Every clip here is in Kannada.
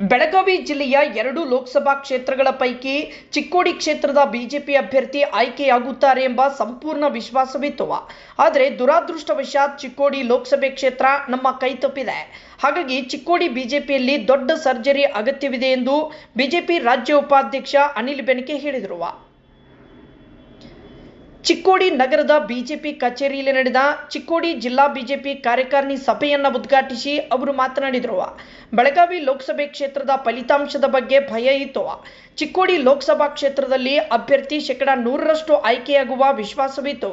ಬೆಳಗಾವಿ ಜಿಲ್ಲೆಯ ಎರಡು ಲೋಕಸಭಾ ಕ್ಷೇತ್ರಗಳ ಪೈಕಿ ಚಿಕ್ಕೋಡಿ ಕ್ಷೇತ್ರದ ಬಿಜೆಪಿ ಅಭ್ಯರ್ಥಿ ಆಯ್ಕೆಯಾಗುತ್ತಾರೆ ಎಂಬ ಸಂಪೂರ್ಣ ವಿಶ್ವಾಸವಿತ್ತು. ಆದರೆ ದುರಾದೃಷ್ಟವಶಾತ್ ಚಿಕ್ಕೋಡಿ ಲೋಕಸಭೆ ಕ್ಷೇತ್ರ ನಮ್ಮ ಕೈ ತಪ್ಪಿದೆ. ಹಾಗಾಗಿ ಚಿಕ್ಕೋಡಿ ಬಿಜೆಪಿಯಲ್ಲಿ ದೊಡ್ಡ ಸರ್ಜರಿ ಅಗತ್ಯವಿದೆ ಎಂದು ಬಿಜೆಪಿ ರಾಜ್ಯ ಉಪಾಧ್ಯಕ್ಷ ಅನಿಲ್ ಬೆನಕೆ ಹೇಳಿದರು. ಚಿಕ್ಕೋಡಿ ನಗರದ ಬಿಜೆಪಿ ಕಚೇರಿಯಲ್ಲಿ ನಡೆದ ಚಿಕ್ಕೋಡಿ ಜಿಲ್ಲಾ ಬಿಜೆಪಿ ಕಾರ್ಯಕಾರಿಣಿ ಸಭೆಯನ್ನು ಉದ್ಘಾಟಿಸಿ ಅವರು ಮಾತನಾಡಿದರು. ಬೆಳಗಾವಿ ಲೋಕಸಭೆ ಕ್ಷೇತ್ರದ ಫಲಿತಾಂಶದ ಬಗ್ಗೆ ಭಯ ಇತ್ತು. ಚಿಕ್ಕೋಡಿ ಲೋಕಸಭಾ ಕ್ಷೇತ್ರದಲ್ಲಿ ಅಭ್ಯರ್ಥಿ ಶೇಕಡ ನೂರರಷ್ಟು ಆಯ್ಕೆಯಾಗುವ ವಿಶ್ವಾಸವಿತ್ತು.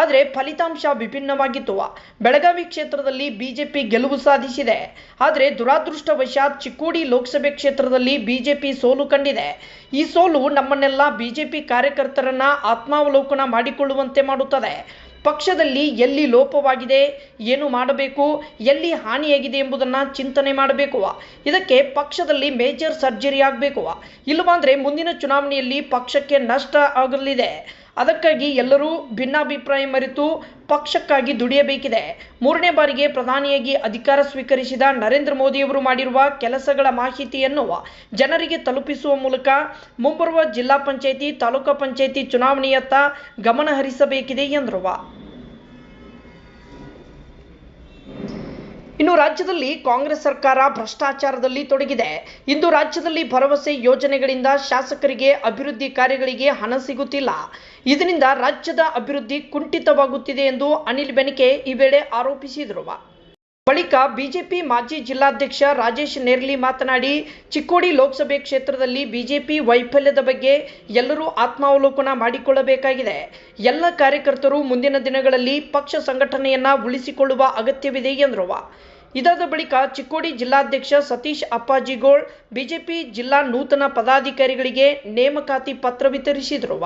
ಆದರೆ ಫಲಿತಾಂಶ ವಿಭಿನ್ನವಾಗಿತ್ತು. ಬೆಳಗಾವಿ ಕ್ಷೇತ್ರದಲ್ಲಿ ಬಿಜೆಪಿ ಗೆಲುವು ಸಾಧಿಸಿದೆ. ಆದರೆ ದುರಾದೃಷ್ಟವಶಾತ್ ಚಿಕ್ಕೋಡಿ ಲೋಕಸಭೆ ಕ್ಷೇತ್ರದಲ್ಲಿ ಬಿಜೆಪಿ ಸೋಲು ಕಂಡಿದೆ. ಈ ಸೋಲು ನಮ್ಮನ್ನೆಲ್ಲ ಬಿಜೆಪಿ ಕಾರ್ಯಕರ್ತರನ್ನ ಆತ್ಮಾವಲೋಕನ ಮಾಡಿಕೊಳ್ಳುವಂತೆ ಮಾಡುತ್ತದೆ. ಪಕ್ಷದಲ್ಲಿ ಎಲ್ಲಿ ಲೋಪವಾಗಿದೆ, ಏನು ಮಾಡಬೇಕು, ಎಲ್ಲಿ ಹಾನಿಯಾಗಿದೆ ಎಂಬುದನ್ನು ಚಿಂತನೆ ಮಾಡಬೇಕು. ಇದಕ್ಕೆ ಪಕ್ಷದಲ್ಲಿ ಮೇಜರ್ ಸರ್ಜರಿ ಆಗಬೇಕು. ಇಲ್ಲವಾಂದರೆ ಮುಂದಿನ ಚುನಾವಣೆಯಲ್ಲಿ ಪಕ್ಷಕ್ಕೆ ನಷ್ಟ ಆಗಲಿದೆ. ಅದಕ್ಕಾಗಿ ಎಲ್ಲರೂ ಭಿನ್ನಾಭಿಪ್ರಾಯ ಮರೆತು ಪಕ್ಷಕ್ಕಾಗಿ ದುಡಿಯಬೇಕಿದೆ. ಮೂರನೇ ಬಾರಿಗೆ ಪ್ರಧಾನಿಯಾಗಿ ಅಧಿಕಾರ ಸ್ವೀಕರಿಸಿದ ನರೇಂದ್ರ ಮೋದಿಯವರು ಮಾಡಿರುವ ಕೆಲಸಗಳ ಮಾಹಿತಿಯನ್ನು ಜನರಿಗೆ ತಲುಪಿಸುವ ಮೂಲಕ ಮುಂಬರುವ ಜಿಲ್ಲಾ ಪಂಚಾಯಿತಿ, ತಾಲೂಕು ಪಂಚಾಯಿತಿ ಚುನಾವಣೆಯತ್ತ ಗಮನ ಹರಿಸಬೇಕಿದೆ ಎಂದರು. ಇನ್ನು ರಾಜ್ಯದಲ್ಲಿ ಕಾಂಗ್ರೆಸ್ ಸರ್ಕಾರ ಭ್ರಷ್ಟಾಚಾರದಲ್ಲಿ ತೊಡಗಿದೆ. ಇಂದು ರಾಜ್ಯದಲ್ಲಿ ಭರವಸೆ ಯೋಜನೆಗಳಿಂದ ಶಾಸಕರಿಗೆ ಅಭಿವೃದ್ಧಿ ಕಾರ್ಯಗಳಿಗೆ ಹಣ ಸಿಗುತ್ತಿಲ್ಲ. ಇದರಿಂದ ರಾಜ್ಯದ ಅಭಿವೃದ್ಧಿ ಕುಂಠಿತವಾಗುತ್ತಿದೆ ಎಂದು ಅನಿಲ್ ಬೆನಕೆ ಈ ವೇಳೆ ಆರೋಪಿಸಿದರು. ಬಳಿಕ ಬಿಜೆಪಿ ಮಾಜಿ ಜಿಲ್ಲಾಧ್ಯಕ್ಷ ರಾಜೇಶ್ ನೇರ್ಲಿ ಮಾತನಾಡಿ, ಚಿಕ್ಕೋಡಿ ಲೋಕಸಭೆ ಕ್ಷೇತ್ರದಲ್ಲಿ ಬಿಜೆಪಿ ವೈಫಲ್ಯದ ಬಗ್ಗೆ ಎಲ್ಲರೂ ಆತ್ಮಾವಲೋಕನ ಮಾಡಿಕೊಳ್ಳಬೇಕಾಗಿದೆ. ಎಲ್ಲ ಕಾರ್ಯಕರ್ತರು ಮುಂದಿನ ದಿನಗಳಲ್ಲಿ ಪಕ್ಷ ಸಂಘಟನೆಯನ್ನ ಉಳಿಸಿಕೊಳ್ಳುವ ಅಗತ್ಯವಿದೆ ಎಂದರು. ಇದಾದ ಬಳಿಕ ಚಿಕ್ಕೋಡಿ ಜಿಲ್ಲಾಧ್ಯಕ್ಷ ಸತೀಶ್ ಅಪ್ಪಾಜಿಗೋಳ್ ಬಿಜೆಪಿ ಜಿಲ್ಲಾ ನೂತನ ಪದಾಧಿಕಾರಿಗಳಿಗೆ ನೇಮಕಾತಿ ಪತ್ರ ವಿತರಿಸಿದರು.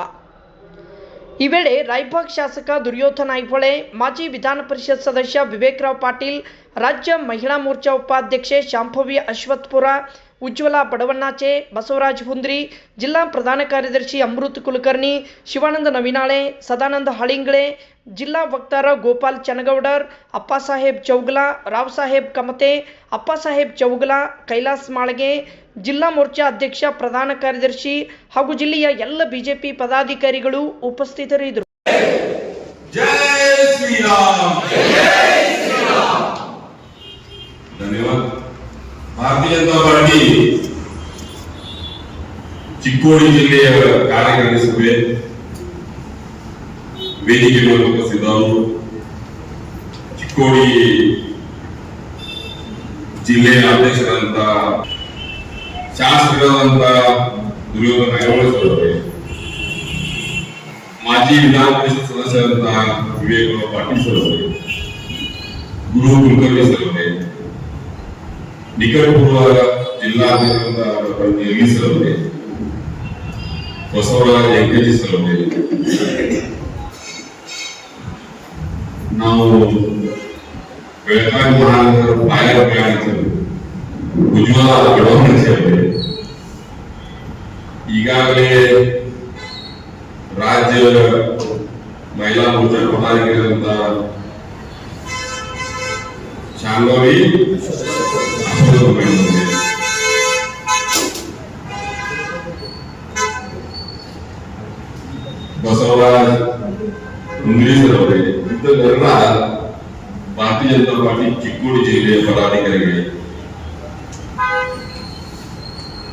ಈ ವೇಳೆ ರಾಯಬಾಗ್ ಶಾಸಕ ದುರ್ಯೋಧನ ಐಹೊಳೆ ಮಾಜಿ ವಿಧಾನ ಪರಿಷತ್ ಸದಸ್ಯ ವಿವೇಕರಾವ್ ಪಾಟೀಲ್ ರಾಜ್ಯ ಮಹಿಳಾ ಮೋರ್ಚಾ ಉಪಾಧ್ಯಕ್ಷೆ ಶಾಂಭವಿ ಅಶ್ವತ್ಪುರ ಉಜ್ವಲ ಬಡವಣ್ಣಾಚೆ ಬಸವರಾಜ್ ಹುಂದ್ರಿ ಜಿಲ್ಲಾ ಪ್ರಧಾನ ಕಾರ್ಯದರ್ಶಿ ಅಮೃತ್ ಕುಲಕರ್ಣಿ ಶಿವಾನಂದ ನವಿನಾಳೆ ಸದಾನಂದ ಹಳಿಂಗಳೆ ಜಿಲ್ಲಾ ವಕ್ತಾರ ಗೋಪಾಲ್ ಚನಗೌಡರ್ ಅಪ್ಪಾಸಾಹೇಬ್ ಚೌಗಲ ರಾವ್ ಸಾಹೇಬ್ ಕಮತೆ ಅಪ್ಪಾಸಾಹೇಬ್ ಚೌಗಲ ಕೈಲಾಸ್ ಮಾಳಗೆ ಜಿಲ್ಲಾ ಮೋರ್ಚಾ ಅಧ್ಯಕ್ಷ, ಪ್ರಧಾನ ಕಾರ್ಯದರ್ಶಿ ಹಾಗೂ ಜಿಲ್ಲೆಯ ಎಲ್ಲ ಬಿಜೆಪಿ ಪದಾಧಿಕಾರಿಗಳು ಉಪಸ್ಥಿತರಿದ್ದರು. ಭಾರತೀಯ ಜನತಾ ಪಾರ್ಟಿ ಚಿಕ್ಕೋಡಿ ಜಿಲ್ಲೆಯ ಕಾರ್ಯಕರ್ತ ಸಭೆ ವೇದಿಕೆ ಮೇಲೆ ಉಪಸ್ಥಿತರು ಚಿಕ್ಕೋಡಿ ಜಿಲ್ಲೆಯ ಅಧ್ಯಕ್ಷರಾದಂತಹ ಶಾಸಕರಾದಂತ ದುರ್ಯೋಧನ ಐಹೊಳೆ ಸರ್ ಅವರೇ ಮಾಜಿ ವಿಧಾನ ಪರಿಷತ್ ಸದಸ್ಯರಾದಂತಹ ವಿವೇಕರಾವ್ ಪಾಟೀಲ್ ಸರ್ ಅವರೇ ಗುರು ಕುಲಕರ್ಣಿ ಸರ್ ಅವರೇ ನಿಕಟಪೂರ್ವ ಜಿಲ್ಲಾಧ್ಯಕ್ಷರಾದ ಡಾಕ್ಟರ್ ನಿರ್ಮಿ ಸರ್ ಅವರೇ ಬಸವರಾಜ ಎಂಕಜಿ ಸರ್ ಅವರೇ ನಾವು ಬೆಳಗಾವಿ ಮಹಾನಗರ ಬಾಯರ್ ಪ್ರಯಾಣಿಕರು ಉಜ್ವಲ ಬಡವಣ್ಣ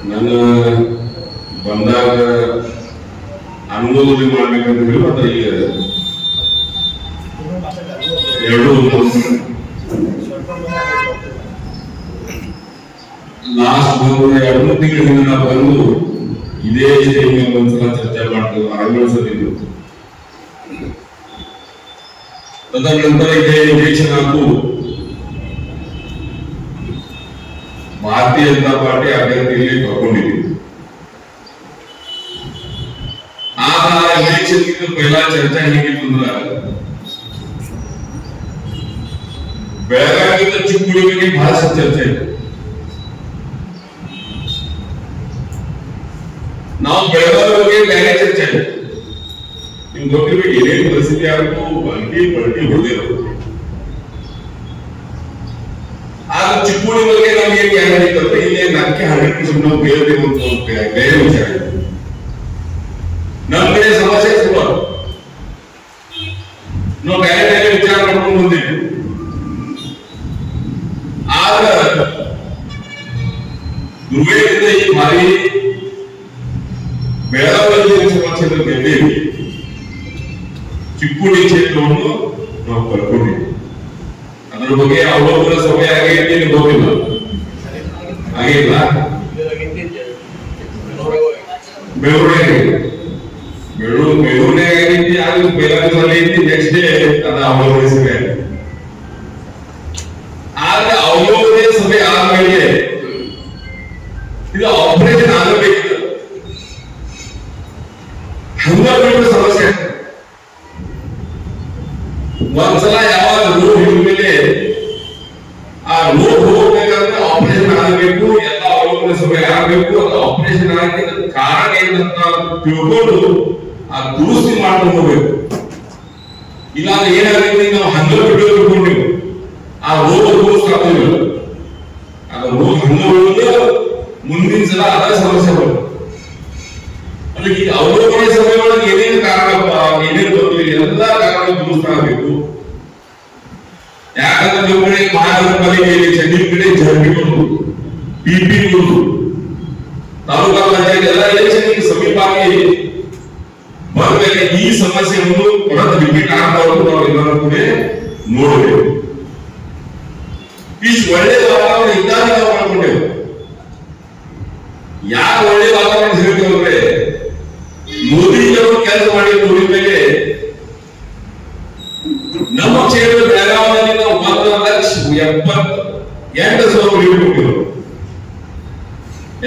ನನ್ನ ಬಂದಾಗ ಅನುಮೋದನೆ ಮಾಡ್ಬೇಕಂತ ಹೇಳಿ ಮತ್ತೆ ಈಗ ಎರಡು ಲಾಸ್ಟ್ ಬಂದು ಎರಡು ತಿಂಗಳಿಂದ ನಾವು ಬಂದು ಇದೇ ಸ್ಟೇಜ್ ಒಂದ್ಸಲ ಚರ್ಚೆ ಮಾಡ್ತೀವಿ ಆಯೋಜಿಸಿದ್ದು ತದನಂತರ ಇದೇ ಹಾಕು ಭಾರತೀಯ ಜನತಾ ಪಾರ್ಟಿ ಅಭ್ಯರ್ಥಿಯಲ್ಲಿ ಕರ್ಕೊಂಡಿದ್ದೀವಿ ಆಗ ಎಲೆಕ್ಷನ್ ಪೈಲಾ ಚರ್ಚೆ ಹೇಗಿತ್ತು ಅಂದ್ರ ಬೆಳಗಾವಿಯಿಂದ ಚಿಕ್ಕುಡಿ ಬಗ್ಗೆ ಬಹಳಷ್ಟು ಚರ್ಚೆ ಇತ್ತು ನಾವು ಬೆಳಗಾವಿ ಬಗ್ಗೆ ಬೇರೆ ಚರ್ಚೆ ಇದೆ ನಿಮ್ಗೆ ಗೊತ್ತಿರ್ಬೇಕು ಏನೇನು ಪರಿಸ್ಥಿತಿ ಆಗಬೇಕು ಬಲ್ಕಿ ಬಲ್ಕಿ ಹೊಡೆದಿರೋದು ಆಗ ಚಿಕ್ಕೋಡಿ ಬಗ್ಗೆ ನಮ್ಗೆ ಏನ್ ಗ್ಯಾರಂಟಿ ಇತ್ತಂದ್ರೆ ಇಲ್ಲೇ ನಕ್ಕೆ ಹಂಡ್ರೆಡ್ ಪರ್ಸೆಂಟ್ ನಾವು ಬೇರೆ ಅಂತ ಒಂದು ಬೇ- ಬೇರೆ ವಿಚಾರ ಇದೆ. ನಮ್ಮ ಕಡೆ ಸಮಸ್ಯೆ ಸುಮಾರು ನಾವು ಬೇರೆ ಬೇರೆ ವಿಚಾರ ಮಾಡ್ಕೊಂಡು ಬಂದಿದ್ವಿ ಆಗ ದುರ್ವೇಗದಿಂದ ಈ ಬಾರಿ ಬೆಳಗಾವಿ ವಿಧಾನಸಭಾ ಕ್ಷೇತ್ರದಲ್ಲಿ ಚಿಕ್ಕೋಡಿ ಕ್ಷೇತ್ರವನ್ನು ನಾವು ಕಳ್ಕೊಂಡಿದ್ವಿ ಅದರ ಬಗ್ಗೆ ಅವಲೋಕನ ಸಭೆ ಆಗೈತೆ ನಿಮ್ಗೆ ಗೊತ್ತಿಲ್ಲ ಆಗಿಲ್ಲ ಬೆಳವಣಿಗೆ ಬೆಳು ಬೆಳವಣಿಗೆ ಆಗೈತಿ ಆಗ ಬೆಳಗಾವಿ ಐತಿ ನೆಕ್ಸ್ಟ್ ಡೇ ಅದ ಅವಲೋಕನ ಸಭೆ ಆಗಿದೆ. ಆಗ ಅವಲೋಕನೆ ಸಭೆ ಆದ್ಮೇಲೆ ಇದು ಆಪರೇಷನ್ ಆಗಬೇಕಿತ್ತು ಹಂಗ ಬಿಟ್ಟು ಸಮಸ್ಯೆ ಆಗ್ತದೆ. ಒಂದ್ಸಲ ಯಾವಾಗ ಆಪರೇಷನ್ ಆಗಿ ಅದಕ್ಕೆ ಕಾರಣ ಏನಂತ ತಿಳ್ಕೊಂಡು ಆ ದುರುಸ್ತಿ ಮಾಡ್ಕೊಂಡು ಹೋಗ್ಬೇಕು ಇಲ್ಲಾಂದ್ರೆ ಏನಾಗುತ್ತೆ? ನಾವು ಹಂಗ ಬಿಟ್ಟು ಆ ರೋಗ ದುರುಸ್ತಾಗ್ತಿಲ್ಲ ಆ ರೋಗ ಹಂಗ ಮುಂದಿನ ಸಲ ಅದೇ ಸಮಸ್ಯೆ ಬರುತ್ತೆ ಅಲ್ಲಿ ಈ ಅವಲೋಕನ ಸಭೆ ಒಳಗೆ ಏನೇನು ಕಾರಣಪ್ಪ ಏನೇನು ಬಂತು ಎಲ್ಲ ಕಾರಣ ದುರುಸ್ತಾಗಬೇಕು ಯಾಕಂದ್ರೆ ನಿಮ್ಮ ಕಡೆ ಮಹಾನಗರ ಪಾಲಿಕೆಯಲ್ಲಿ ಚೆನ್ನೈ ಕಡೆ ಜರ್ಬಿಗಳು ಪಿಪಿಗಳು ತಾಲೂಕಾ ಪಂಚಾಯತ್ ಎಲ್ಲ ಎಲೆಕ್ಷನ್ ಸಮೀಪ ಆಗಿ ಬಂದ್ಮೇಲೆ ಈ ಸಮಸ್ಯೆಯನ್ನು ಪುನಃ ರಿಪೀಟ್ ಆಗಬಾರ್ದು ನಾವು ಎಲ್ಲರೂ ಕೂಡ ನೋಡಬೇಕು ಇಷ್ಟು ಒಳ್ಳೆ ವಾತಾವರಣ ಇದ್ದಾಗ ನಾವು ಮಾಡ್ಕೊಂಡೇವು. ಯಾರು ಒಳ್ಳೆ ವಾತಾವರಣ ಹೇಳ್ತೇವೆ ಅಂದ್ರೆ ಕೆಲಸ ಮಾಡಿ ನೋಡಿದ ಮೇಲೆ ನಮ್ಮ ಕ್ಷೇತ್ರ ಬೆಳಗಾವಿಯಲ್ಲಿ ನಾವು ಒಂದು ಲಕ್ಷ ಎಪ್ಪತ್ತು ಎಂಟು ಸಾವಿರ ಲೀಟರ್ ಕೊಟ್ಟಿದ್ರು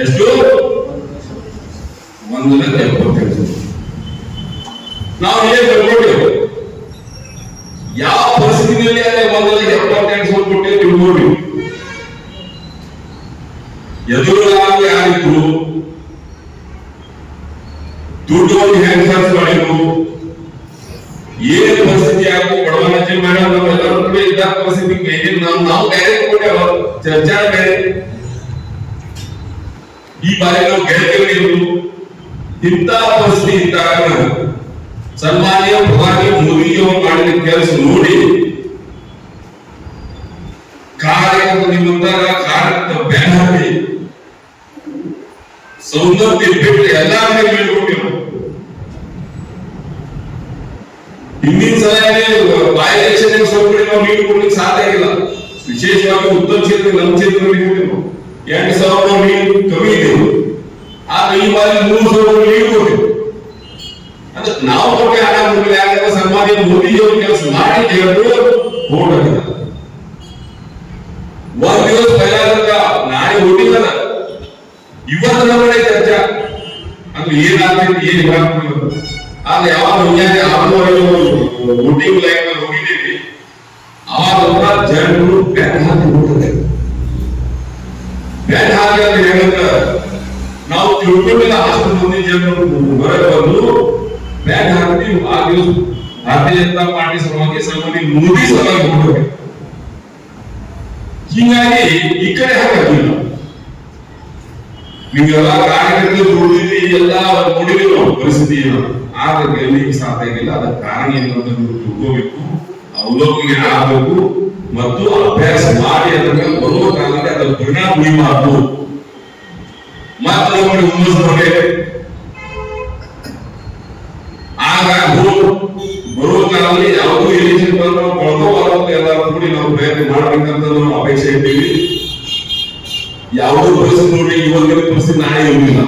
ಎಷ್ಟು ಒಂದು ಲಕ್ಷ ಎಪ್ಪತ್ತೆಂಟು ಸಾವಿರ ನಾವು ಏನ್ ಬರ್ಕೊಟ್ಟೆವು ಯಾವ ಪರಿಸ್ಥಿತಿಯಲ್ಲಿ ಅದೇ ಒಂದು ಲಕ್ಷ ಎಪ್ಪತ್ತೆಂಟು ಸಾವಿರ ಕೊಟ್ಟೆ ತಿಳ್ಕೊಡಿ ಎದುರುಗಾರು ಯಾರಿದ್ರು ದುಡ್ಡು ಒಂದು ಹೆಂಗ್ ಖರ್ಚು ಮಾಡಿದ್ರು ಏನ್ ಪರಿಸ್ಥಿತಿ ಆಗು ಬಡವನಜ್ಜಿ ಮೇಡಮ್ ನಾವು ಎಲ್ಲರೂ ಕೂಡ ಇದ್ದ ಪರಿಸ್ಥಿತಿ ಏನೇನ್ ನಾವು ನಾವು ಬೇರೆ ಕೊಟ್ಟೆವ ಚರ್ಚಾ ಬೇರೆ ಈ ಬಾರಿ ನಾವು ಗೆಳತಿಯರಿದ್ರು ಇಂಥ ಪರಿಸ್ಥಿತಿ ಇದ್ದಾಗ ಸನ್ಮಾನ್ಯ ಪ್ರಧಾನಿ ಮೋದಿಜಿಯವರು ಮಾಡಿದ ಕೆಲಸ ನೋಡಿ ಕಾರ್ಯಕರ್ತ ನಿಮ್ಮಂತಾಗ ಕಾರ್ಯಕರ್ತ ಬ್ಯಾನ್ ಹಾಕಿ ಸೌಂದರ್ಯ ಬಿಟ್ಟು ಎಲ್ಲಾ ಕಡೆ ಹೇಳ್ಕೊಟ್ಟಿರು ಹಿಂದಿನ ಸಲ ಎಲೆಕ್ಷನ್ ಸ್ವಲ್ಪ ನಾವು ನೀರು ಕೊಡ್ಲಿಕ್ಕೆ ಸಾಧ್ಯ ಇಲ್ಲ ವಿಶೇಷವಾಗಿ ಉತ್ತರ ಕ್ಷೇತ್ರ, ನಮ್ಮ ಕ್ಷೇತ್ರದಲ್ಲಿ ಕೊಟ್ಟಿರು ಎಂಟು ಸಾವಿರ ನಾವು ನೀರು ಕಮ್ಮಿ ಇದ್ದೆವು ಆದ್ರೆ ಈ ಬಾರಿ ಮೂರು ಸಾವಿರ ನೀರು ಅಂದ್ರೆ ನಾವು ಕೊಟ್ಟೆ ಹಣ ಮುಗಿಲ್ಲ ಯಾಕಂದ್ರೆ ಸನ್ಮಾನ್ಯ ಮೋದಿಜಿಯವರು ಕೆಲಸ ಮಾಡಿ ಹೇಳಿದ್ರು ಹೋಗಿಲ್ಲ ಒಂದ್ ದಿವಸ ಪೈಲಾಗ ನಾಳೆ ಓಟಿಲ್ಲ ಇವತ್ತು ನಮ್ಮನೆ ಚರ್ಚಾ. ಅಂದ್ರೆ ಏನಾಗ್ತೈತಿ ಏನ್ ಆದ್ರೆ ಯಾವಾಗ ಮುಂಜಾನೆ ಆರು ವೋಟಿಂಗ್ ಲೈನ್ ಅಲ್ಲಿ ಹೋಗಿದ್ದೀವಿ ಅವಾಗ ಜನರು ಬ್ಯಾನ್ ಹಾಕಿ ಹೋಗ್ತದೆ ಬ್ಯಾನ್ ಹಾಕಿ ಅಂತ ಹೇಳಿದ್ರೆ ನಾವು ತಿಳ್ಕೊಂಡಿಲ್ಲ ಅಷ್ಟು ಮಂದಿ ಜನರು ಹೊರಗೆ ಬಂದು ಬ್ಯಾನ್ ಹಾಕ್ತೀವಿ ಆ ದಿವಸ ಭಾರತೀಯ ಜನತಾ ಪಾರ್ಟಿ ಸಲುವಾಗಿ ಸಲುವಾಗಿ ಮೋದಿ ಸಲುವಾಗಿ ಹೋಗ್ಬೇಕು ಹೀಗಾಗಿ ಈ ಕಡೆ ಹಾಕಿಲ್ಲ ನೀವೆಲ್ಲ ಕಾರ್ಯಕರ್ತರು ದುಡಿದಿದ್ರಿ ಎಲ್ಲ ನೋಡಿದ್ವಿ ನಾವು ಪರಿಸ್ಥಿತಿ ಏನು ಆದ್ರೆ ಗೆಲ್ಲಿಕ್ಕೆ ಸಾಧ್ಯ ಆಗಿಲ್ಲ ಅದಕ್ಕೆ ಕಾರಣ ಏನು ಅಂತ ನೀವು ತಿಳ್ಕೋಬೇಕು ಅವಲೋಕನೆ ಆಗಬೇಕು ಮತ್ತು ಅಭ್ಯಾಸ ಮಾಡಿ ಮೇಲೆ ಬರುವ ಕಾಲಕ್ಕೆ ಅದರ ಪರಿಣಾಮ ಬೀಳಬಾರದು ಹುಮ್ಮಸ್ ನೋಡಿ ಆಗ ಬರುವ ಕಾಲದಲ್ಲಿ ಯಾವುದೂ ಎಲೆಕ್ಷನ್ ಬಂದು ನಾವು ಕಳ್ಕೋಬಾರದು ಎಲ್ಲರೂ ಕೂಡಿ ನಾವು ಪ್ರಯತ್ನ ಮಾಡ್ಬೇಕಂತ ನಾವು ಅಪೇಕ್ಷೆ ಇದ್ದೀವಿ ಯಾವುದೋ ಪರಿಸ್ಥಿತಿ ನೋಡಿ ನಾಳೆ ಇರುವುದಿಲ್ಲ.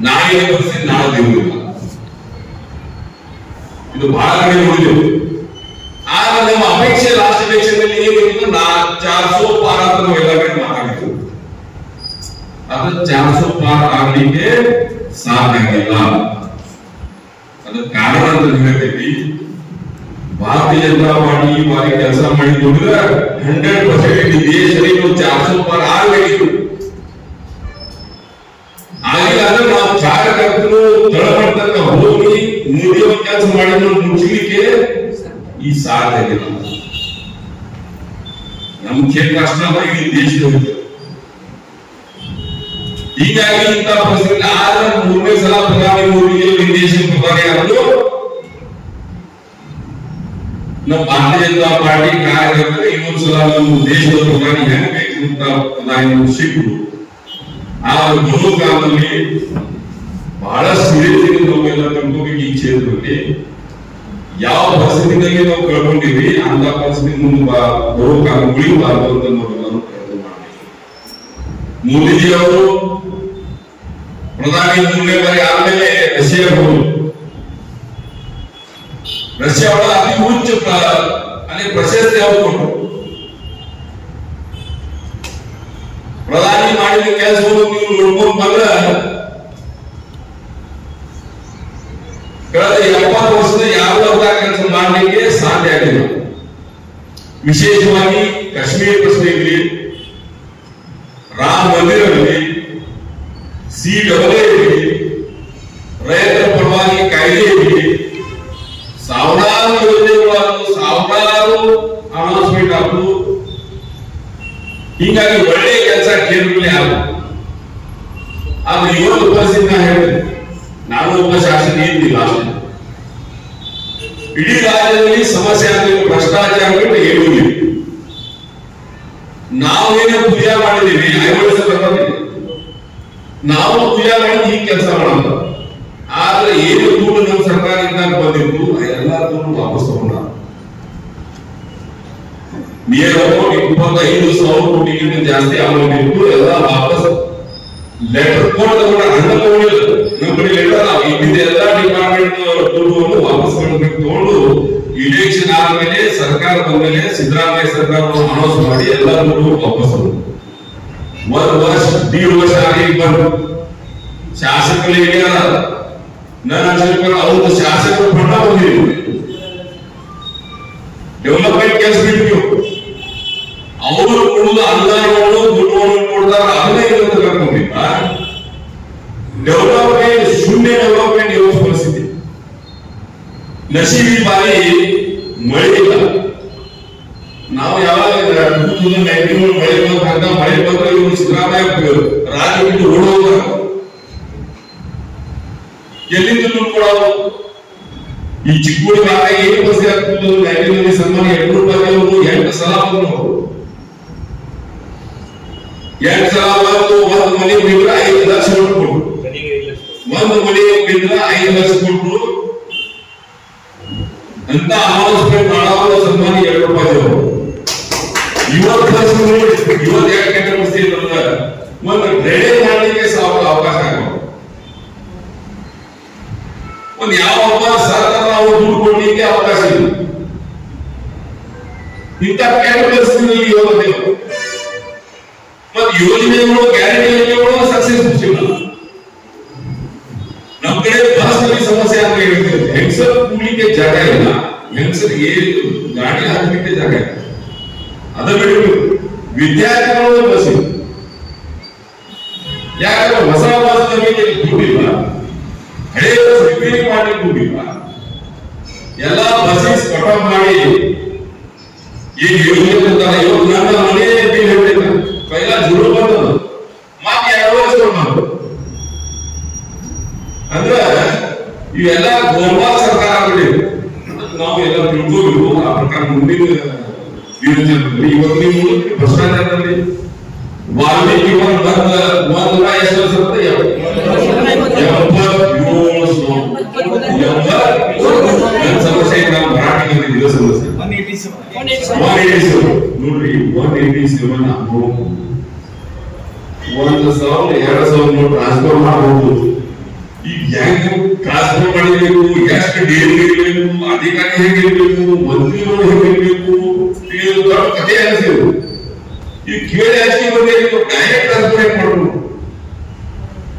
ನಾಳೆ ಪರಿಸ್ಥಿತಿ ನಾಳೆ ಇರುವುದಿಲ್ಲ. ಇದು ಬಹಳ ಕಡೆ ಉಳಿದು ಆಗ ನಮ್ಮ ಅಪೇಕ್ಷೆ ಲಾಸ್ಟ್ ಎಲೆಕ್ಷನ್ ಅಲ್ಲಿ ಏನಿಲ್ಲ ನಾ ಚಾರ್ ಸೋ ಪಾರ್ ಅಂತ ನಾವು ಎಲ್ಲ ಕಡೆ ಮಾತಾಡಿದ್ವಿ ಅದು ಚಾರ್ಸೋ ಪಾರ್ ಆಗ್ಲಿಕ್ಕೆ ಸಾಧ್ಯ ಆಗಿಲ್ಲ. ಅದು ಕಾರಣ ಅಂತ ಹೇಳ್ತೀವಿ ಭಾರತೀಯ ಜನತಾ ಪಾರ್ಟಿ ಈ ಬಾರಿ ಕೆಲಸ ಮಾಡಿ ನೋಡಿದ್ರೆ ಹಂಡ್ರೆಡ್ ಪರ್ಸೆಂಟ್ ದೇಶದಲ್ಲಿ ಚಾರ್ಸೋ ಪಾರ್ ಆಗಬೇಕಿತ್ತು. ಆಗಿಲ್ಲ ಅಂದ್ರೆ ನಾವು ಕಾರ್ಯಕರ್ತರು ತಳಮಟ್ಟಕ್ಕ ಹೋಗಿ ಮೋದಿ ಅವ್ರ ಕೆಲಸ ಮಾಡಿದ್ರು ಮುಚ್ಚಲಿಕ್ಕೆ ಈ ಸಾಧ್ಯ ಇಲ್ಲ ನಮ್ಮ ಕ್ಷೇತ್ರ ಅಷ್ಟೇ ಅಲ್ಲ ಇಡೀ ದೇಶದಲ್ಲಿ ಹೀಗಾಗಿ ಇಂಥ ಪರಿಸ್ಥಿತಿ ಆದ್ರೆ ಮೂರನೇ ಸಲ ಪ್ರಧಾನಿ ಮೋದಿಗೆ ಈ ದೇಶದ ಪ್ರಧಾನಿ ಆದ್ರು ನಮ್ಮ ಭಾರತೀಯ ಜನತಾ ಪಾರ್ಟಿ ಕಾರ್ಯಕರ್ತರು ಇನ್ನೊಂದು ಸಲ ನಮ್ಮ ದೇಶದ ಪ್ರಧಾನಿ ಹೆಂಗ್ ಬೇಕು ಅಂತ ಪ್ರಧಾನಿ ಸಿಕ್ಕರು ಆ ಬರೋ ಕಾಲದಲ್ಲಿ ಬಹಳ ಸೀರಿಯಸ್ ನಾವೆಲ್ಲ ತಿಳ್ಕೋಬೇಕು ಈ ಕ್ಷೇತ್ರದಲ್ಲಿ ಯಾವ ಪರಿಸ್ಥಿತಿನಲ್ಲಿ ನಾವು ಕಳ್ಕೊಂಡಿವಿ ಅಂತ ಪರಿಸ್ಥಿತಿ ಮುಂದೆ ಬರೋ ಉಳಿಬಾರ್ದು ಅಂತ ನಾವೆಲ್ಲರೂ ಪ್ರಯತ್ನ ಮಾಡಬೇಕು. ಮೋದಿಜಿ ಅವರು ಪ್ರಧಾನಿ ಮೂರನೇ ಬಾರಿ ಆದ್ಮೇಲೆ ರಷ್ಯಾ ಹೋದ್ರು? ರಷ್ಯಾ ಒಳಗ ಅತಿ ಉಚ್ಚ ಅಲ್ಲಿ ಪ್ರಶಸ್ತಿ ಅವರು ಪ್ರಧಾನಿ ಮಾಡಿದ ಕೆಲಸವನ್ನು ನೀವು ನೋಡ್ಕೊಂಡು ಬಂದ್ರ ಕಳೆದ ಎಪ್ಪತ್ತು ವರ್ಷದ ಯಾವ ಕೆಲಸ ಮಾಡಲಿಕ್ಕೆ ಸಾಧ್ಯ ಆಗಿಲ್ಲ ವಿಶೇಷವಾಗಿ ಕಾಶ್ಮೀರ ಪ್ರಶ್ನೆ ಇರಲಿ ರಾಮ ಮಂದಿರ ಇರಲಿ ಸಿ ಡಬಲ್ ಇರಲಿ ರೈತರ ಪರವಾಗಿ ಕಾಯ್ದೆ ಇರಲಿ ಸಾವಿರಾರು ಯೋಜನೆಗಳನ್ನು ಸಾವಿರಾರು ಅನೌನ್ಸ್ಮೆಂಟ್ ಆಗುದು ಹೀಗಾಗಿ ಒಳ್ಳೆಯ ಕೆಲಸ ಕೇಂದ್ರದಲ್ಲಿ ಆಗ ಆದ್ರೆ ಇವತ್ತು ಪರಿಸ್ಥಿತಿ ನಾ ಹೇಳಿದೆ ನಾನು ಒಬ್ಬ ಶಾಸಕ ಇದ್ದೀನಿ ಲಾಸ್ಟ್ ಇಡೀ ರಾಜ್ಯದಲ್ಲಿ ಸಮಸ್ಯೆ ಆಗಲಿಲ್ಲ ಭ್ರಷ್ಟಾಚಾರ ಬಿಟ್ಟು ಏನೂ ಇಲ್ಲ ನಾವೇನೋ ಪೂಜೆ ಮಾಡಿದೀವಿ ಬರ್ತೀವಿ ನಾವು ಪೂಜಾ ಮಾಡಿ ಈ ಕೆಲಸ ಮಾಡೋಣ ಆದ್ರೆ ಏನು ದೂರು ನಮ್ಮ ಸರ್ಕಾರದಿಂದ ಬಂದಿತ್ತು ಎಲ್ಲ ವಾಪಸ್ ತಗೊಂಡ. ನೇರ ಅಮೌಂಟ್ ಇಪ್ಪತ್ತೈದು ಸಾವಿರ ಕೋಟಿಗಿಂತ ಜಾಸ್ತಿ ಇತ್ತು ಎಲ್ಲ ವಾಪಸ್ ಲೆಟರ್ ಕೊಟ್ಟು ತಗೊಂಡ ಹಣ ತಗೊಂಡಿಲ್ಲ ನಮ್ಮ ಕಡೆ ಲೆಟರ್ ಇದ್ದಿದ್ದ ಎಲ್ಲ ಡಿಪಾರ್ಟ್ಮೆಂಟ್ ದುಡ್ಡು ವಾಪಸ್ ತಗೊಂಡು ಇಲೆಕ್ಷನ್ ಆದ್ಮೇಲೆ ಸರ್ಕಾರ ಬಂದ್ಮೇಲೆ ಸಿದ್ದರಾಮಯ್ಯ ಸರ್ಕಾರ ಅನೌನ್ಸ್ ಮಾಡಿ ಎಲ್ಲರೂ ದುಡ್ಡು ವಾಪಸ್ ಒಂದ್ ವರ್ಷ ದೀಡ್ ವರ್ಷ ಆಗಿ ಬಂದು ಶಾಸಕರು ಹೇಳ್ಯಾರ, ನನ್ನ ಅನ್ಸಿದ್ರೆ ಅವ್ರದ್ದು ಶಾಸಕರು ಬಣ್ಣ ಬಂದಿರಿ ಡೆವಲಪ್ಮೆಂಟ್ ಕೆಲಸ ಬಿಟ್ಟು ಅವರು ಕೊಡುವುದು ಅನುದಾನವನ್ನು ದುಡ್ಡುವನ್ನು ಕೊಡ್ತಾರೆ, ಅದನ್ನೇ ಇವತ್ತು ಡೆವಲಪ್ಮೆಂಟ್ ಶೂನ್ಯ ಪರಿಸ್ಥಿತಿ ನಸೀಬಿ ಬಾರಿ ಮಳೆ ಇಲ್ಲ ನಾವು ಯಾವಾಗ ನೈನ್ಟೀನ್ ಮಳೆ ಬಂದಾಗ ಮಳೆ ಬಂದ್ರೆ ಇವರು ಸಿದ್ದರಾಮಯ್ಯ ರಾಜ್ಯ ಬಿಟ್ಟು ಓಡೋದ್ರ ಎಲ್ಲಿಂದ ದುಡ್ಡು ಕೊಡೋದು ಈ ಚಿಕ್ಕೋಡಿ ಭಾಗ ಏನು ಬಸ್ ಆಗ್ತಿದ್ದು ನೈನ್ಟೀನ್ ಸನ್ಮಾನ ಎಂಟು ರೂಪಾಯಿ ಅವರು ಎಂಟು ಸಲ ಬಂದ್ರು ಎಂಟು ಸಲ ಬಂದು ಒಂದು ಮನೆ ಬಿದ್ರೆ ಐದು ಲಕ್ಷ ಕೊಟ್ಟು ಒಂದು ಮನೆ ಬಿದ್ರೆ ಐದು ಲಕ್ಷ ಕೊಟ್ಟು ಅಂತ ಅನೌನ್ಸ್ಮೆಂಟ್ ಮಾಡೋದು ಸನ್ಮಾನ ಅದ ಬಿಟ್ಟು ವಿದ್ಯಾರ್ಥಿಗಳು ಬಸಿ. ಯಾಕಂದ್ರೆ ಹೊಸ ಬಸ್ ಮೇಲೆ ದುಡ್ಡಿಲ್ಲ ಹಳೆಯ ಬಸ್ ರಿಪೇರಿ ಮಾಡಿ ದುಡ್ಡಿಲ್ಲ ಎಲ್ಲ ಬಸ್ಸಸ್ ಕಟಾಪ್ ಮಾಡಿ. ಈಗ ಯೋಜನೆ ಕೊಡ್ತಾರೆ ಇವತ್ತು ನನ್ನ ಮನೆ ಬಿಲ್ ಪೈಲ ಜೀರೋ ಬಂದದ್ದು. ಮತ್ತೆ ಎರಡು ವರ್ಷ ಬಂದದ್ದು. ಅಂದ್ರ ಇವೆಲ್ಲ ಗೋವಾ ಸರ್ಕಾರ ಬಿಡಿ ನಾವು ಎಲ್ಲ ತಿಳ್ಕೋಬೇಕು. ಆ ಪ್ರಕಾರ ಮುಂದಿನ ದಿನಚರಿಯಲ್ಲಿ ಇವತ್ತು ನೀವು ನೋಡಿದ್ರೆ ಭ್ರಷ್ಟಾಚಾರದಲ್ಲಿ ವಾಲ್ಮೀಕಿ ಒಂದು ಬಂದ ಒಂದು ರೂಪಾಯಿ ಎಷ್ಟು ವರ್ಷ ಇರುತ್ತೆ? ಎಪ್ಪತ್ತೇಳು ಸಾವಿರ. ಎಂಬತ್ತು ನನ್ನ ಸಮಸ್ಯೆ ಇದೆ, ನಮ್ಮ ಮರಾಠಿನಲ್ಲಿ ಇದೆ ಸಮಸ್ಯೆ ಒನ್ ಏಯ್ಟಿ ಸೆವೆನ್ ನೋಡ್ರಿ ಒನ್ ಏಯ್ಟಿ ಸೆವೆನ್ ಒಂದು ಸಾವಿರ ಎರಡು ಸಾವಿರ ನೋಟ್ ಟ್ರಾನ್ಸ್ಫರ್ ಮಾಡಬಹುದು ಈಗ ಹೆಂಗ್ ಟ್ರಾನ್ಸ್ಫರ್ ಮಾಡಬೇಕು ಎಷ್ಟು ಡೇರಿ ಇರಬೇಕು ಅಧಿಕಾರಿ ಹೇಗಿರ್ಬೇಕು ಮಂತ್ರಿಗಳು ಹೇಗಿರ್ಬೇಕು ಇದು ದೊಡ್ಡ ಕಥೆ ಅನಿಸಿದ್ರು ಈ ಕೇಳಿ ಹಚ್ಚಿ ಬಂದ್ರೆ ಡೈರೆಕ್ಟ್ ಟ್ರಾನ್ಸ್ಫರ್ ಹೆಂಗ್ ಮಾಡ್ಬೋದು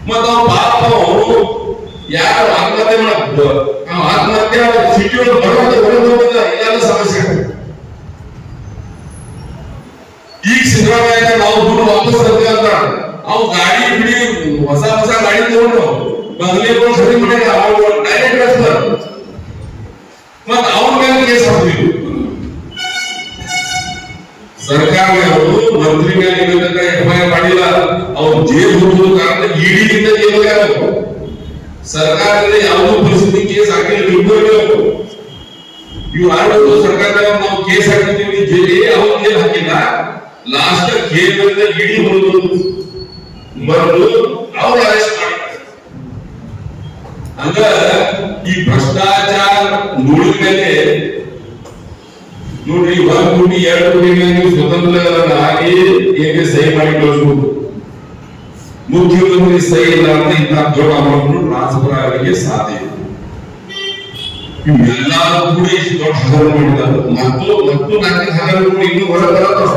ಮತ್ತ ಅವ್ನ ಪಾಪ ಅವರು ಯಾರು ಆತ್ಮಹತ್ಯೆ ಮಾಡಬಹುದು ನಾವು ಆತ್ಮಹತ್ಯೆ ಸಿಟಿ ಒಳಗೆ ಬರುವಂತ ಬರುವಂತ ಎಲ್ಲ ಸಮಸ್ಯೆ ಈಗ ಸಿದ್ದರಾಮಯ್ಯ ನಾವು ದುಡ್ಡು ವಾಪಸ್ ತರ್ತೇವೆ ಅಂತ ಅವು ಗಾಡಿ ಬಿಡಿ ಹೊಸ ಹೊಸ ಗಾಡಿ ತಗೊಂಡು ಬಂಗ್ಲೆಗಳು ಸರಿ ಮಾಡಿ ಅವು ಡೈರೆಕ್ಟ್ ಟ್ರಾನ್ಸ್ಫರ್ ಮತ್ತ ಅವನ ಮೇಲೆ ಕೇಸ್ ಹಾಕ್ತೀವಿ ಸರ್ಕಾರದವರು ಮಂತ್ರಿ ಮೇಲೆ ಇರತಕ್ಕ ಎಫ್ಐಆರ್ ಮಾಡಿಲ್ಲ ಅವ್ರು ಜೈಲು ಹೋಗುವ ಕಾರಣ ಇಡಿಯಿಂದ ಜೈಲಿಗೆ ಸರ್ಕಾರದಲ್ಲಿ ಯಾವುದೋ ಪರಿಸ್ಥಿತಿ ಕೇಸ್ ಹಾಕಿಲ್ಲ ಇಬ್ಬರಿಗೆ ಇವು ಆಡೋದು ಸರ್ಕಾರದಾಗ ನಾವು ಕೇಸ್ ಹಾಕಿದ್ದೀವಿ ಜೈಲಿ ಅವ್ರು ಜೈಲ್ ಹಾಕಿಲ್ಲ ಲಾಸ್ಟ್ ಕೇಂದ್ರದ ಇಡೀ ಬಂದು ಬಂದು ಅವ್ರು ಅರೆಸ್ಟ್ ಮಾಡಿದ್ದಾರೆ ಹಂಗ ಈ ಭ್ರಷ್ಟಾಚಾರ ನೋಡಿದ ಮೇಲೆ ನೋಡ್ರಿ ಒಂದ್ ಕೋಟಿ ಎರಡು ಕೋಟಿ ಮೇಲೆ ನೀವು ಸ್ವತಂತ್ರ ಆಗಿ ಹೇಗೆ ಸಹಿ ಮಾಡಿ ಕಳಿಸ್ಬೋದು ಮುಖ್ಯಮಂತ್ರಿ ಸಹಿ ಇಲ್ಲ ಅಂತ ಇಂಥ ದೊಡ್ಡ ಅಮೌಂಟ್ ಟ್ರಾನ್ಸ್ಫರ್ ಆಗಲಿಕ್ಕೆ ಸಾಧ್ಯ ಇಲ್ಲ ಇವೆಲ್ಲರೂ ಕೂಡ ಇಷ್ಟು ದೊಡ್ಡ ಹಗರಣ ಮಾಡಿದ್ದಾರೆ ಮತ್ತು ಮತ್ತು ನಾಲ್ಕು ಹಗರಣಗಳು ಇನ್ನೂ ಹೊರ ಬರತ್ತವ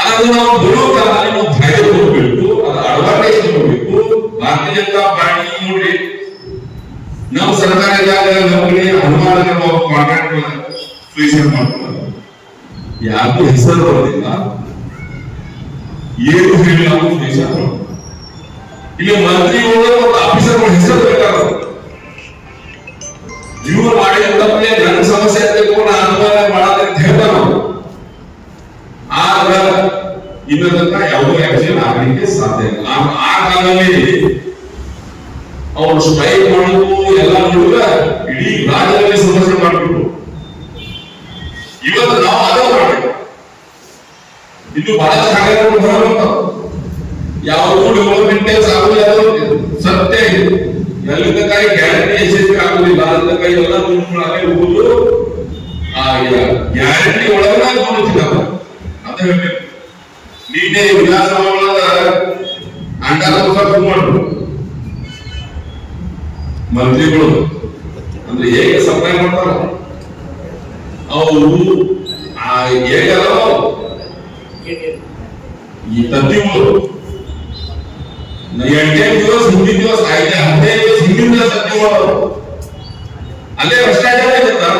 ಅದನ್ನು ನಾವು ಬರೋ ಕಾಲದಲ್ಲಿ ನಾವು ಧೈರ್ಯ ತಗೋಬೇಕು ಅದರ ಅಡ್ವಾಂಟೇಜ್ ತಗೋಬೇಕು ಭಾರತೀಯ ಜನತಾ ಪಾರ್ಟಿ ನೋಡ್ರಿ ನಮ್ಮ ಸರ್ಕಾರ ಇದ್ದಾಗ ನಮಗೆ ಅನುಮಾನಕ್ಕೆ ನಾವು ಕಾಂಟ್ರಾಕ್ಟ್ ಫ್ರೀಸರ್ ಮಾಡ್ತಾರೆ ಯಾರಿಗೂ ಹೆಸರು ಬರೋದಿಲ್ಲ ಏನು ಹೇಳಿಲ್ಲ ನಾವು ಫ್ರೀಸರ್ ಇಲ್ಲಿ ಮಂತ್ರಿಗಳು ಮತ್ತು ಆಫೀಸರ್ಗಳ ಹೆಸರು ಬೇಕಾಗುತ್ತೆ ಇವ್ರು ಮಾಡಿದ ತಪ್ಪೇ ನನ್ನ ಸಮಸ್ಯೆ ತೆಗೆದುಕೊಂಡು ಅನುಮಾನ ಮಾಡತ್ತೆ ಅಂತ ಹೇಳ್ತಾರೆ ನಾವು ಆಗ ಇನ್ನ ತನಕ ಯಾವುದೋ ಆಕ್ಷನ್ ಆಗಲಿಕ್ಕೆ ಸಾಧ್ಯ ಇಲ್ಲ ಆ- ಆ ಕಾಲದಲ್ಲಿ ಅವರು ಸ್ಟ್ರೈಕ್ ಮಾಡೋದು ಎಲ್ಲ ನೋಡಿದ್ರೆ ಇಡೀ ರಾಜ್ಯದಲ್ಲಿ ಸಮಸ್ಯೆ ಮಾಡಿಬಿಟ್ಟು ಇವತ್ತು ನಾವು ಅದೇ ಮಾಡಬೇಕು. ಇದು ಬಹಳ ಹೊರಬರ್ತಾವ ಯಾವುದೂ ಡೆವಲಪ್ಮೆಂಟ್ ಸತ್ಯ ಇದು. ಎಲ್ಲಿ ತನಕ ಗ್ಯಾರಂಟಿ ಯಶಸ್ವಿ ಆಗುದಿಲ್ಲ. ಅಲ್ಲಿ ತನಕ ಎಲ್ಲ ದುಡ್ಡುಗಳಾಗೆ ಹೋಗುದು. ಆ ಗ್ಯಾರಂಟಿ ನೋಡುತ್ತಿದ್ದಾವ ಅಂತ ಹೇಳ್ಬೇಕು. ನಿನ್ನೆ ವಿಧಾನಸಭಾ ಮಾಡ್ರು ಮಂತ್ರಿಗಳು ಅಂದ್ರೆ ಹೇಗೆ ಸಪ್ಲೈ ಮಾಡ್ತಾರ. ಅವರು ಹೇಗಲ್ಲ ಈ ತತ್ತಿಗಳು ಎಂಟೇ ದಿವಸ, ಹಿಂದಿನ ದಿವಸ ಐದೇ ಹದಿನೈದು ದಿವಸ ಹಿಂದಿನ ದಿವಸ ತತ್ತಿಗಳು ಅಲ್ಲೇ ಭ್ರಷ್ಟಾಚಾರ ಇರುತ್ತಾ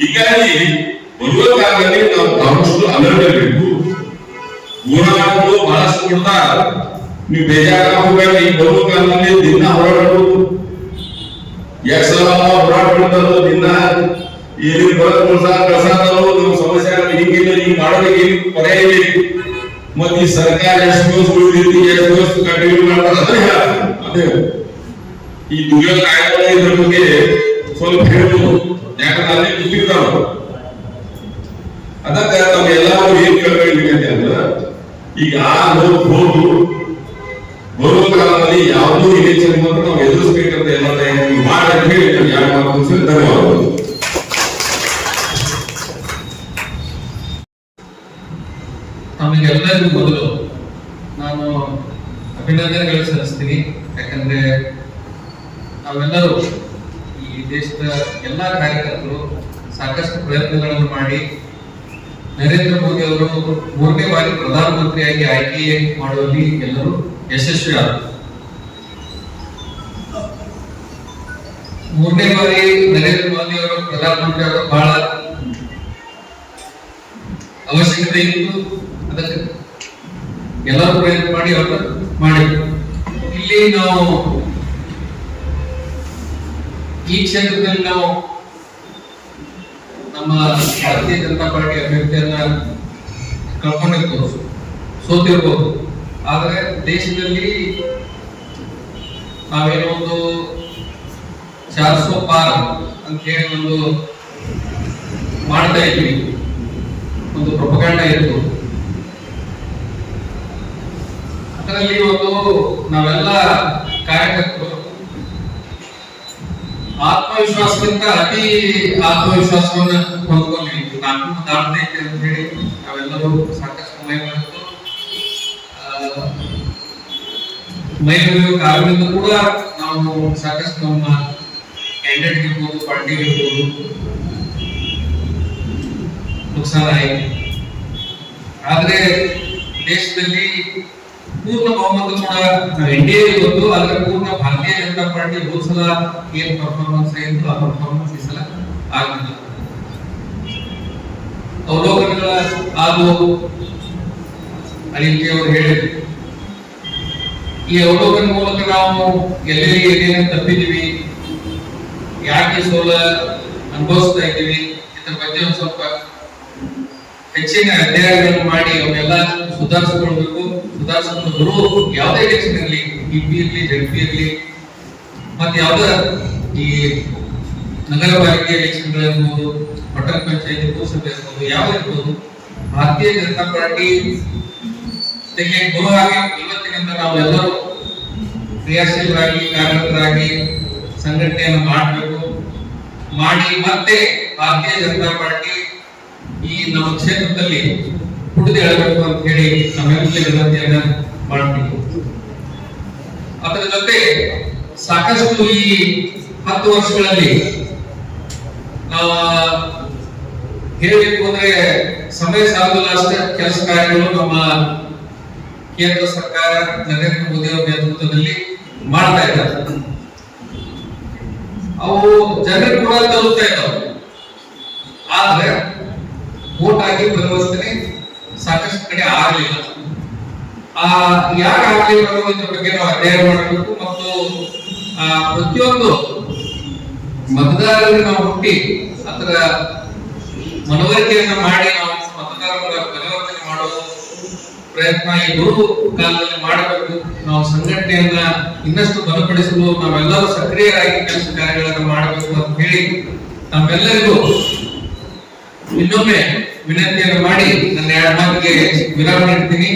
ಹೀಗಾಗಿ ಬರುವ ಕಾಲದಲ್ಲಿ ನಾವು ಬಹಳಷ್ಟು ಅಲರ್ಟ್ ಇರಬೇಕು ಊರಾಟಗಳು ಬಹಳಷ್ಟು ಕೊಡ್ತಾರ ನೀವು ಬೇಜಾರ ಹೋಗ್ಬೇಡ ಈ ಬರುವ ಕಾಲದಲ್ಲಿ ದಿನ ಹೋರಾಡೋದು ಯಾಕೆ ಸಲ ಹೋರಾಟ ಮಾಡ್ತಾರೋ ದಿನ ಏನೇನು ಬರೋದು ಕೆಲಸ ಕೆಲಸ ನಮ್ಮ ಸಮಸ್ಯೆ ಆಗುತ್ತೆ ಹಿಂಗಿಲ್ಲ ಹಿಂಗ್ ಮಾಡೋದಕ್ಕೆ ಏನು ಕೊನೆ ಇಲ್ಲ ಮತ್ತೆ ಈ ಸರ್ಕಾರ ಎಷ್ಟು ದಿವಸ ಉಳಿದೈತಿ ಎಷ್ಟು ದಿವಸ ಕಂಟಿನ್ಯೂ ಮಾಡ್ತಾರೆ ಅಂದ್ರೆ ಹೇಳ್ತಾರೆ. ಅದೇ ಈ ದುರ್ಯೋಗ ಕಾಯ್ದೆ ಇದ್ರ ಬಗ್ಗೆ ಸ್ವಲ್ಪ ಹೇಳ್ಬೋದು ಯಾಕಂದ್ರೆ ಅಲ್ಲಿ ಕೂತಿರ್ತಾವ ಅದಕ್ಕೆ ತಮ್ಮೆಲ್ಲರೂ ಏನ್ ಕೇಳಬೇಕಂತೆ ಅಂದ್ರೆ ಈಗ ಆ ಲೋಕ ಹೋಗು ಕಾಲದಲ್ಲಿ ಯಾವುದೂ ಇಲೆಕ್ಷನ್ ಬಂದ್ರೆ ನಾವು ಎದುರಿಸ್ಬೇಕಂತ ಎಲ್ಲ ಮಾಡಿ ಅಂತ ಹೇಳಿ ಯಾರು ಮಾತು ಧನ್ಯವಾದಗಳು. ತಮಗೆಲ್ಲರಿಗೂ ಮೊದಲು ನಾನು ಅಭಿನಂದನೆಗಳು ಸಲ್ಲಿಸ್ತೀನಿ. ಯಾಕಂದ್ರೆ ನಾವೆಲ್ಲರೂ ಈ ದೇಶದ ಎಲ್ಲಾ ಕಾರ್ಯಕರ್ತರು ಸಾಕಷ್ಟು ಪ್ರಯತ್ನಗಳನ್ನು ಮಾಡಿ ನರೇಂದ್ರ ಮೋದಿ ಅವರು ಮೂರನೇ ಬಾರಿ ಪ್ರಧಾನಮಂತ್ರಿಯಾಗಿ ಆಯ್ಕೆ ಮಾಡುವಲ್ಲಿ ಎಲ್ಲರೂ ಯಶಸ್ವಿಯಾದರು. ಮೂರನೇ ಬಾರಿ ನರೇಂದ್ರ ಮೋದಿ ಅವರು ಪ್ರಧಾನಮಂತ್ರಿ ಅವರು ಬಹಳ ಅವಶ್ಯಕತೆ ಇತ್ತು. ಅದಕ್ಕೆ ಎಲ್ಲರೂ ಪ್ರಯತ್ನ ಮಾಡಿ ಅವರು ಮಾಡಿ ಇಲ್ಲಿ ನಾವು ಈ ಕ್ಷೇತ್ರದಲ್ಲಿ ನಾವು ನಮ್ಮ ಭಾರತೀಯ ಜನತಾ ಪಾರ್ಟಿ ಅಭ್ಯರ್ಥಿಯನ್ನ ಕಳ್ಕೊಂಡಿರ್ಬೋದು ಸೋತಿರ್ಬೋದು. ಆದ್ರೆ ದೇಶದಲ್ಲಿ ನಾವೇನೋ ಒಂದು ಚಾರ್ಸೋ ಪಾರ್ ಅಂತ ಹೇಳಿ ಒಂದು ಮಾಡ್ತಾ ಇದ್ವಿ. ಒಂದು ಪ್ರಪಗಂಡ ಇತ್ತು. ಅದರಲ್ಲಿ ಒಂದು ನಾವೆಲ್ಲ ಕಾರ್ಯಕರ್ತರು ಆತ್ಮವಿಶ್ವಾಸಕ್ಕಿಂತ ಅತಿ ಆತ್ಮವಿಶ್ವಾಸವನ್ನ ಹೊಂದ್ಕೊಂಡ್ವಿ ನಾಲ್ಕು ದಾಟಬೇಕು ಅಂತ ಹೇಳಿ, ನಾವೆಲ್ಲರೂ ಸಾಕಷ್ಟು ಸಮಯ ಬಂತು ಮೈಲುಗಳು ಕಾರಣದಿಂದ ಕೂಡ ನಾವು ಸಾಕಷ್ಟು ನಮ್ಮ ಕ್ಯಾಂಡಿಡೇಟ್ ಇರ್ಬೋದು ಪಾರ್ಟಿ ಇರ್ಬೋದು, ನುಕ್ಸಾನ ಆಯಿತು ಆದ್ರೆ ದೇಶದಲ್ಲಿ ಪೂರ್ಣ ಬಹುಮತ ಕೂಡ ನಾವು ಎನ್ ಡಿ ಎ ಇವತ್ತು ಆದ್ರೆ ಪೂರ್ಣ ಭಾರತೀಯ ಜನತಾ ಪಾರ್ಟಿ ಹೋದ ಸಲ ಏನ್ ಪರ್ಫಾರ್ಮೆನ್ಸ್ ಆಯಿತು ಆ ಪರ್ಫಾರ್ಮೆನ್ಸ್ ಈ ಸಲ ಆಗಿಲ್ಲ. ಅವಲೋಕನಗಳ ಆದು ಅಳಿಕೆ ಅವರು ಹೇಳಿದ್ರು. ಈ ಅವಲೋಕನ ಮೂಲಕ ನಾವು ಎಲ್ಲೆಲ್ಲಿ ಏನೇನು ತಪ್ಪಿದೀವಿ ಯಾಕೆ ಸೋಲ ಅನುಭವಿಸ್ತಾ ಇದ್ದೀವಿ, ಇದ್ರ ಬಗ್ಗೆ ಒಂದು ಸ್ವಲ್ಪ ಹೆಚ್ಚಿನ ಅಧ್ಯಯನಗಳನ್ನು ಮಾಡಿ ಅವನ್ನೆಲ್ಲ ಸುಧಾರಿಸಿಕೊಳ್ಬೇಕು. ಸುಧಾರಿಸಿಕೊಂಡು ಬರುವ ಯಾವುದೇ ಎಲೆಕ್ಷನ್ ಇರಲಿ D P Z P Z P ಇರ್ಲಿ ಮತ್ತೆ ಯಾವ್ದ ಈ ನಗರ ಪಾಲಿಕೆ ಎಲೆಕ್ಷನ್ಗಳಿರ್ಬೋದು ಪಟ್ಟಣ ಪಂಚಾಯತ್ ಭೂಸಭೆ ಇರ್ಬೋದು ಯಾವ ಇರ್ಬೋದು, ಭಾರತೀಯ ಜನತಾ ಪಾರ್ಟಿ ಹಾಗೆ ಇವತ್ತಿನಿಂದ ನಾವೆಲ್ಲರೂ ಕ್ರಿಯಾಶೀಲರಾಗಿ, ಕಾರ್ಯಕರ್ತರಾಗಿ ಸಂಘಟನೆಯನ್ನು ಮಾಡಬೇಕು. ಮಾಡಿ ಮತ್ತೆ ಭಾರತೀಯ ಜನತಾ ಪಾರ್ಟಿ ಈ ನಮ್ಮ ಕ್ಷೇತ್ರದಲ್ಲಿ ಹುಟ್ಟಿದ ಹೇಳಬೇಕು ಅಂತ ಹೇಳಿ ನಮ್ಮೆಲ್ಲರಿಗೆ ವಿನಂತಿಯನ್ನ ಮಾಡ್ತೀವಿ. ಅದರ ಜೊತೆ ಸಾಕಷ್ಟು ಈ ಹತ್ತು ವರ್ಷಗಳಲ್ಲಿ ಹೇಳಬೇಕು ಅಂದ್ರೆ ಸಮಯ ಸಾಲಲ್ಲ ಕೆಲಸ ಕಾರ್ಯಗಳು ನಮ್ಮ ಕೇಂದ್ರ ಸರ್ಕಾರ, ನರೇಂದ್ರ ಮೋದಿ ಅವರ ನೇತೃತ್ವದಲ್ಲಿ ಮಾಡ್ತಾ ಇದ್ದಾರೆ. ಅವು ಜನರು ಕೂಡ ತಲುಪ್ತಾ ಇದ್ದಾವೆ ಆದ್ರೆ ವೋಟ್ ಆಗಿ ಪರಿವರ್ತನೆ ಸಾಕಷ್ಟು ಕಡೆ ಆಗಲಿಲ್ಲ ಆ ಆಗಲಿಲ್ಲ ಅನ್ನೋದ್ರ ಬಗ್ಗೆ ನಾವು ಅಧ್ಯಯನ ಮಾಡಬೇಕು ಮತ್ತು, ಆ, ಪ್ರತಿಯೊಂದು ಮತದಾರರಿಗೆ ನಾವು ಹುಟ್ಟಿ ಅದರ ಮನವರಿಕೆಯನ್ನ ಮಾಡಿ ನಾವು ಮತದಾರರ ಪರಿವರ್ತನೆ ಮಾಡೋ ಪ್ರಯತ್ನ ಈ ಗುರು ಕಾಲದಲ್ಲಿ ಮಾಡಬೇಕು. ನಾವು ಸಂಘಟನೆಯನ್ನ ಇನ್ನಷ್ಟು ಬಲಪಡಿಸಲು ನಾವೆಲ್ಲರೂ ಸಕ್ರಿಯರಾಗಿ ಕೆಲಸ ಕಾರ್ಯಗಳನ್ನು ಮಾಡಬೇಕು ಅಂತ ಹೇಳಿ ನಮ್ಮೆಲ್ಲರಿಗೂ ಇನ್ನೊಮ್ಮೆ ವಿನಂತಿಯನ್ನು ಮಾಡಿ ನನ್ನ ಎರಡು ಮಾತಿಗೆ ವಿರಾಮ ನೀಡ್ತೀನಿ.